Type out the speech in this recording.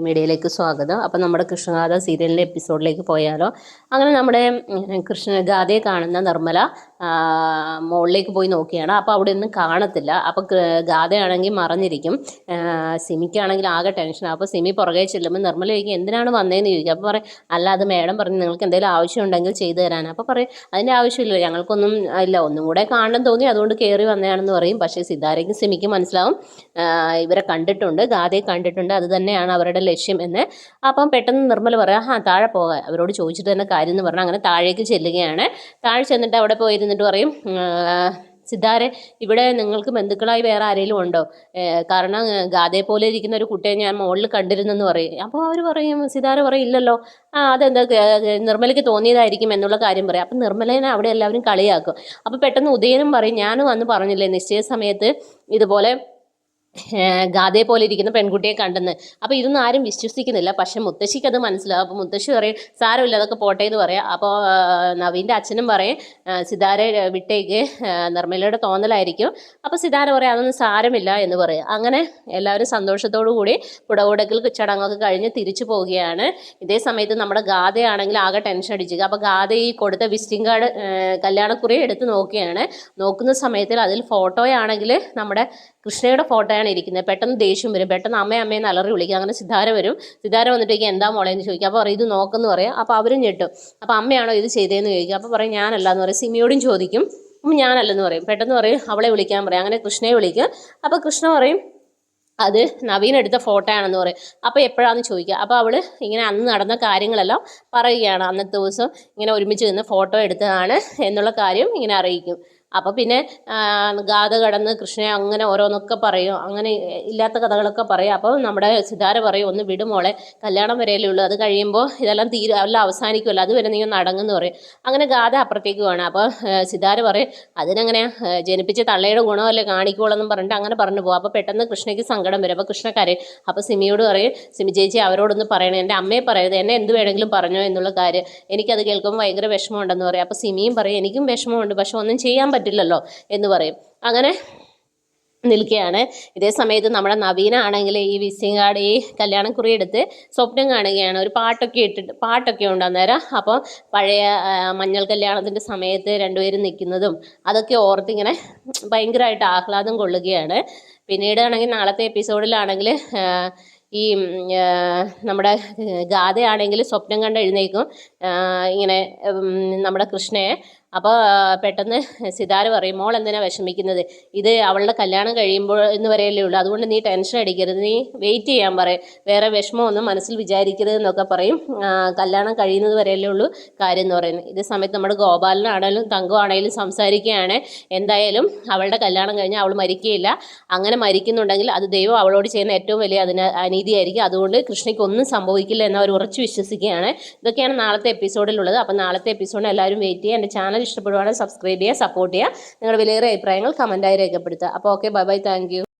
മീഡിയയിലേക്ക് സ്വാഗതം. അപ്പം നമ്മുടെ കൃഷ്ണഗാഥ സീരിയലിന്റെ എപ്പിസോഡിലേക്ക് പോയാലോ. അങ്ങനെ നമ്മുടെ കൃഷ്ണഗാഥയെ കാണുന്ന നിർമ്മല മുകളിലേക്ക് പോയി നോക്കിയാണ്. അപ്പോൾ അവിടെ ഒന്നും കാണത്തില്ല അപ്പോൾ ഗാഥയാണെങ്കിൽ മറഞ്ഞിരിക്കും. സിമിക്കാണെങ്കിൽ ആകെ ടെൻഷൻ അപ്പോൾ സിമി പുറകെ ചെല്ലുമ്പോൾ നിർമ്മല ചോദിക്കും എന്തിനാണ് വന്നതെന്ന് ചോദിക്കും. അപ്പോൾ പറയും അല്ല അത് മേഡം പറഞ്ഞു നിങ്ങൾക്ക് എന്തെങ്കിലും ആവശ്യമുണ്ടെങ്കിൽ ചെയ്തു തരാൻ അപ്പോൾ പറയും അതിന്റെ ആവശ്യമില്ല. ഞങ്ങൾക്കൊന്നും ഇല്ല ഒന്നും കൂടെ കാണണം തോന്നി അതുകൊണ്ട് കയറി വന്നതാണെന്ന് പറയും. പക്ഷേ സിദ്ധാരയ്ക്കും സിമിക്കും മനസ്സിലാവും. ഇവരെ കണ്ടിട്ടുണ്ട് ഗാഥയെ കണ്ടിട്ടുണ്ട്. അത് തന്നെയാണ് അവരുടെ ലക്ഷ്യം എന്ന്. അപ്പം പെട്ടെന്ന് നിർമ്മല പറയാം ആ താഴെ പോകാം. അവരോട് ചോദിച്ചിട്ട് തന്നെ കാര്യം എന്ന് പറഞ്ഞാൽ അങ്ങനെ താഴേക്ക് ചെല്ലുകയാണ്. താഴെ ചെന്നിട്ട് അവിടെ പോയിരുന്നിട്ട് പറയും സിദ്ധാരെ ഇവിടെ നിങ്ങൾക്ക് ബന്ധുക്കളായി വേറെ ആരെങ്കിലും ഉണ്ടോ? കാരണം ഗാഥയെ പോലെ ഇരിക്കുന്ന ഒരു കുട്ടിയെ ഞാൻ മുകളിൽ കണ്ടിരുന്നെന്ന് പറയും. അപ്പോൾ അവർ പറയും സിതാര പറയും ഇല്ലല്ലോ. ആ അതെന്താ നിർമ്മലയ്ക്ക് തോന്നിയതായിരിക്കും എന്നുള്ള കാര്യം പറയും. അപ്പം നിർമ്മലേനെ അവിടെ എല്ലാവരും കളിയാക്കും. അപ്പോൾ പെട്ടെന്ന് ഉദയനും പറയും ഞാനും അന്ന് പറഞ്ഞില്ലേ നിശ്ചയ സമയത്ത് ഇതുപോലെ ഗാഥയെ പോലെ ഇരിക്കുന്ന പെൺകുട്ടിയെ കണ്ടെന്ന്. അപ്പോൾ ഇതൊന്നും ആരും വിശ്വസിക്കുന്നില്ല. പക്ഷെ മുത്തശ്ശിക്ക് അത് മനസ്സിലാവും. അപ്പോൾ മുത്തശ്ശി പറയും സാരമില്ല അതൊക്കെ പോട്ടെ എന്ന് പറയാം. അപ്പോൾ നവീന്റെ അച്ഛനും പറയും സിതാരെ വിട്ടേക്ക്. നിർമ്മലയുടെ തോന്നലായിരിക്കും. അപ്പോൾ സിതാര പറയും അതൊന്നും സാരമില്ല എന്ന് പറയും. അങ്ങനെ എല്ലാവരും സന്തോഷത്തോടു കൂടി പുടകുടക്കൽ ചടങ്ങൊക്കെ കഴിഞ്ഞ് തിരിച്ചു പോവുകയാണ്. ഇതേ സമയത്ത് നമ്മുടെ ഗാഥയാണെങ്കിൽ ആകെ ടെൻഷൻ അടിച്ചു. അപ്പോൾ ഗാഥ ഈ കൊടുത്ത വിസിറ്റിംഗ് കാർഡ് കല്യാണക്കുറി എടുത്ത് നോക്കുകയാണ്. നോക്കുന്ന സമയത്തിൽ അതിൽ ഫോട്ടോയാണെങ്കിൽ നമ്മുടെ കൃഷ്ണയുടെ ഫോട്ടോയാണ് ഇരിക്കുന്നത്. പെട്ടെന്ന് ദേഷ്യം വരും. പെട്ടെന്ന് അമ്മ അമ്മയെന്ന് അലറി വിളിക്കും. അങ്ങനെ സിദ്ധാര വരും. സിദ്ധാര വന്നിട്ടേക്ക് എന്താ മോളെ എന്ന് ചോദിക്കും. അപ്പോൾ പറയും ഇത് നോക്കെന്ന് പറയാം. അപ്പോൾ അവരും ഞെട്ടും. അപ്പോൾ അമ്മയാണോ ഇത് ചെയ്തതെന്ന് ചോദിക്കും. അപ്പോൾ പറയും ഞാനല്ല എന്ന് പറയും. സിമിയോടും ചോദിക്കും. അപ്പം ഞാനല്ലെന്ന് പറയും. പെട്ടെന്ന് പറയും അവളെ വിളിക്കാൻ പറയും. അങ്ങനെ കൃഷ്ണയെ വിളിക്കും. അപ്പോൾ കൃഷ്ണ പറയും അത് നവീൻ എടുത്ത ഫോട്ടോ ആണെന്ന് പറയും. അപ്പോൾ എപ്പോഴാണെന്ന് ചോദിക്കുക അപ്പോൾ അവൾ ഇങ്ങനെ അന്ന് നടന്ന കാര്യങ്ങളെല്ലാം പറയുകയാണ്. അന്നത്തെ ദിവസം ഇങ്ങനെ ഒരുമിച്ച് നിന്ന് ഫോട്ടോ എടുത്തതാണ് എന്നുള്ള കാര്യം ഇങ്ങനെ അറിയിക്കും. അപ്പോൾ പിന്നെ ഗാഥ കടന്ന് കൃഷ്ണനെ അങ്ങനെ ഓരോന്നൊക്കെ പറയും. അങ്ങനെ ഇല്ലാത്ത കഥകളൊക്കെ പറയും. അപ്പോൾ നമ്മുടെ സിതാര പറയും ഒന്ന് വിടുമോളെ കല്യാണം വരെയല്ലേ ഉള്ളൂ. അത് കഴിയുമ്പോൾ ഇതെല്ലാം തീരും. എല്ലാം അവസാനിക്കുമല്ലോ അതുവരെ നീ ഒന്ന് അടങ്ങുന്ന പറയും. അങ്ങനെ ഗാഥ അപ്പുറത്തേക്ക് വേണം അപ്പോൾ സിതാര പറയും അതിനങ്ങനെ ജനിപ്പിച്ച തള്ളയുടെ ഗുണമല്ലേ കാണിക്കുള്ളൂ പറഞ്ഞിട്ട് അങ്ങനെ പറഞ്ഞു പോകും അപ്പോൾ പെട്ടെന്ന് കൃഷ്ണയ്ക്ക് സങ്കടം വരും. അപ്പോൾ കൃഷ്ണ കരയും. അപ്പോൾ സിമിയോട് പറയും സിമി ചേച്ചി അവരോടൊന്ന് പറയണേ. എന്റെ അമ്മയെ പറയരുത്. എന്നെ എന്ത് വേണമെങ്കിലും പറഞ്ഞോ എന്നുള്ള കാര്യം. എനിക്കത് കേൾക്കുമ്പോൾ ഭയങ്കര വിഷമമുണ്ടെന്ന് പറയും. അപ്പോൾ സിമിയും പറയും എനിക്കും വിഷമമുണ്ട്. പക്ഷെ ഒന്നും ചെയ്യാൻ പറ്റില്ലല്ലോ എന്ന് പറയും. അങ്ങനെ നിൽക്കുകയാണ്. ഇതേ സമയത്ത് നമ്മുടെ നവീന ആണെങ്കിൽ ഈ വിസിംഗ് കാർഡ് ഈ കല്യാണക്കുറി എടുത്ത് സ്വപ്നം കാണുകയാണ്. ഒരു പാട്ടൊക്കെ ഇട്ടിട്ട് പാട്ടൊക്കെ ഉണ്ട് അന്നേരം. അപ്പോൾ പഴയ മഞ്ഞൾ കല്യാണത്തിന്റെ സമയത്ത് രണ്ടുപേരും നിൽക്കുന്നതും അതൊക്കെ ഓർത്തിങ്ങനെ ഭയങ്കരമായിട്ട് ആഹ്ലാദം കൊള്ളുകയാണ്. പിന്നീട് ആണെങ്കിൽ നാളത്തെ എപ്പിസോഡിലാണെങ്കിൽ ഈ നമ്മുടെ ഗാഥയാണെങ്കിൽ സ്വപ്നം കണ്ട് എഴുന്നേക്കും ഇങ്ങനെ നമ്മുടെ കൃഷ്ണയെ. അപ്പോൾ പെട്ടെന്ന് സിതാര പറയും മോൾ എന്തിനാണ് വിഷമിക്കുന്നത്? ഇത് അവളുടെ കല്യാണം കഴിയുമ്പോൾ എന്ന് വരെയല്ലേ ഉള്ളൂ. അതുകൊണ്ട് നീ ടെൻഷൻ അടിക്കരുത്. നീ വെയിറ്റ് ചെയ്യാൻ പറയും. വേറെ വിഷമമൊന്നും മനസ്സിൽ വിചാരിക്കരുത് എന്നൊക്കെ പറയും. കല്യാണം കഴിയുന്നത് വരെയല്ലേ ഉള്ളൂ കാര്യം എന്ന് പറയുന്നത്. ഇതേ സമയത്ത് നമ്മുടെ ഗോപാലനാണേലും തങ്കമാണേലും സംസാരിക്കുകയാണ്. എന്തായാലും അവളുടെ കല്യാണം കഴിഞ്ഞാൽ അവൾ മരിക്കുകയില്ല. അങ്ങനെ മരിക്കുന്നുണ്ടെങ്കിൽ അത് ദൈവം അവളോട് ചെയ്യുന്ന ഏറ്റവും വലിയ അതിന് അനീതിയായിരിക്കും. അതുകൊണ്ട് കൃഷ്ണയ്ക്ക് ഒന്നും സംഭവിക്കില്ല എന്ന് അവർ ഉറച്ചു വിശ്വസിക്കുകയാണ്. ഇതൊക്കെയാണ് നാളത്തെ എപ്പിസോഡിലുള്ളത് അപ്പം നാളത്തെ എപ്പിസോഡിന് എല്ലാവരും വെയിറ്റ് ചെയ്യുക. എന്റെ ഇഷ്ടപ്പെടുവാണെങ്കിൽ സബ്സ്ക്രൈബ് ചെയ്യുക സപ്പോർട്ട് ചെയ്യുക. നിങ്ങളുടെ വിലയേറെ അഭിപ്രായങ്ങൾ കമന്റായി രേഖപ്പെടുത്തുക. അപ്പോൾ ഓക്കെ ബൈ ബൈ താങ്ക്